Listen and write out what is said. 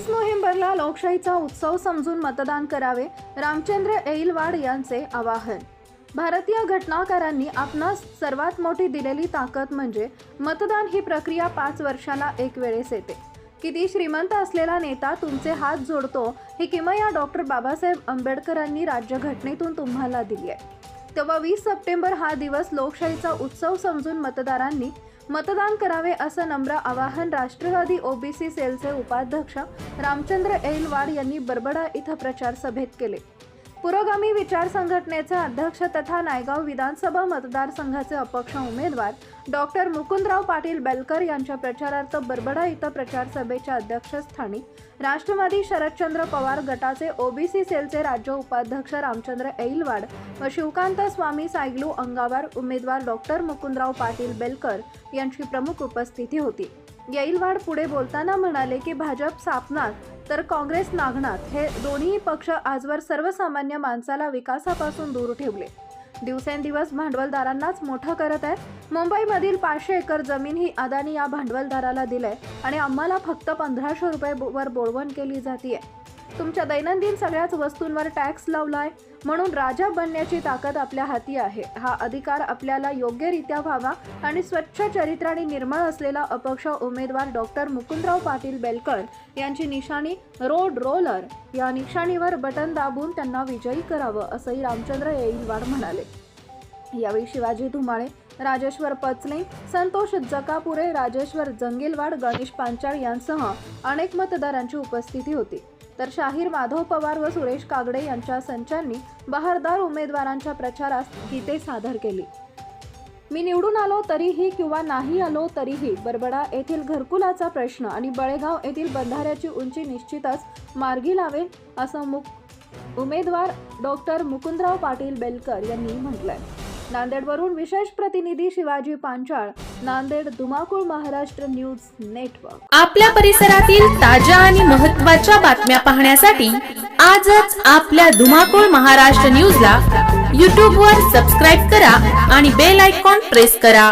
वीस नोव्हेंबरला लोकशाहीचा उत्सव समजून मतदान करावे रामचंद्र एईलवाड यांचे आवाहन. भारतीय घटनाकारांनी आपणास सर्वात मोठी दिलेली ताकद म्हणजे मतदान ही प्रक्रिया पाच वर्षाला एक वेळेस येते. किती श्रीमंत असलेला नेता तुमचे हात जोडतो ही किमया डॉक्टर बाबासाहेब आंबेडकरांनी राज्यघटनेतून तुम्हाला दिली आहे. तेव्हा वीस सप्टेंबर हा दिवस लोकशाहीचा उत्सव समजून मतदारांनी मतदान करावे असं नम्र आवाहन राष्ट्रवादी ओबीसी सेलचे उपाध्यक्ष रामचंद्र एलवाड यांनी बरबडा इथं प्रचार सभेत केले. पुरोगामी विचार संघटनेचे अध्यक्ष तथा नायगाव विधानसभा मतदारसंघाचे अपक्ष उमेदवार डॉक्टर मुकुंदराव पाटील बेलकर यांच्या प्रचारार्थ बरबडा इथं प्रचार सभेच्या अध्यक्षस्थानी राष्ट्रवादी शरदचंद्र पवार गटाचे ओबीसी सेलचे राज्य उपाध्यक्ष रामचंद्र ऐलवाड व शिवकांत स्वामी सायगलू अंगावर उमेदवार डॉक्टर मुकुंदराव पाटील बेलकर यांची प्रमुख उपस्थिती होती. येईलवाड पुढे बोलताना म्हणाले की भाजप सापणार तर काँग्रेस नागनाथ हे दोन्ही पक्ष आजवर सर्वसामान्य माणसाला विकासापासून दूर ठेवले. दिवसेंदिवस भांडवलदारांनाच मोठं करत आहेत. मुंबईमधील पाचशे एकर जमीन ही अदानी या भांडवलदाराला दिलंय आणि आम्हाला फक्त पंधराशे रुपये वर बोलवण केली जाते तुमच्या दैनंदिन सगळ्याच वस्तूंवर टॅक्स लावलाय. म्हणून राजा बनण्याची ताकद आपल्या हाती आहे. हा अधिकार आपल्याला योग्यरित्या व्हावा आणि स्वच्छ चरित्राने निर्मळ असलेला अपक्ष उमेदवार डॉक्टर मुकुंदराव पाटील बेलकर यांची निशाणी रोड रोलर या निशाणीवर बटन दाबून त्यांना विजयी करावं असंही रामचंद्र येईलवाड म्हणाले. यावेळी शिवाजी धुमाळे राजेश्वर पचने संतोष जकापुरे राजेश्वर जंगेलवाड गणेश पांचाळ यांसह अनेक मतदारांची उपस्थिती होती. तर शाहीर माधव पवार व सुरेश कागडे यांच्या संचांनी बहारदार उमेदवारांच्या प्रचारास गीते सादर केली. मी निवडून आलो तरीही किंवा नाही आलो तरीही बरबडा येथील घरकुलाचा प्रश्न आणि बळेगाव येथील बंधाऱ्याची उंची निश्चितच मार्गी लावेल असं मुक उमेदवार डॉक्टर मुकुंदराव पाटील बेलकर यांनी म्हटलंय. नांदेडवरून विशेष प्रतिनिधी शिवाजी पांचाळ नांदेड धुमाकूळ महाराष्ट्र न्यूज नेटवर्क. आपल्या परिसरातील ताज्या आणि महत्त्वाच्या बातम्या पाहण्यासाठी आजच आपल्या धुमाकूळ महाराष्ट्र न्यूजला YouTube वर सबस्क्राईब करा आणि बेल आयकॉन प्रेस करा.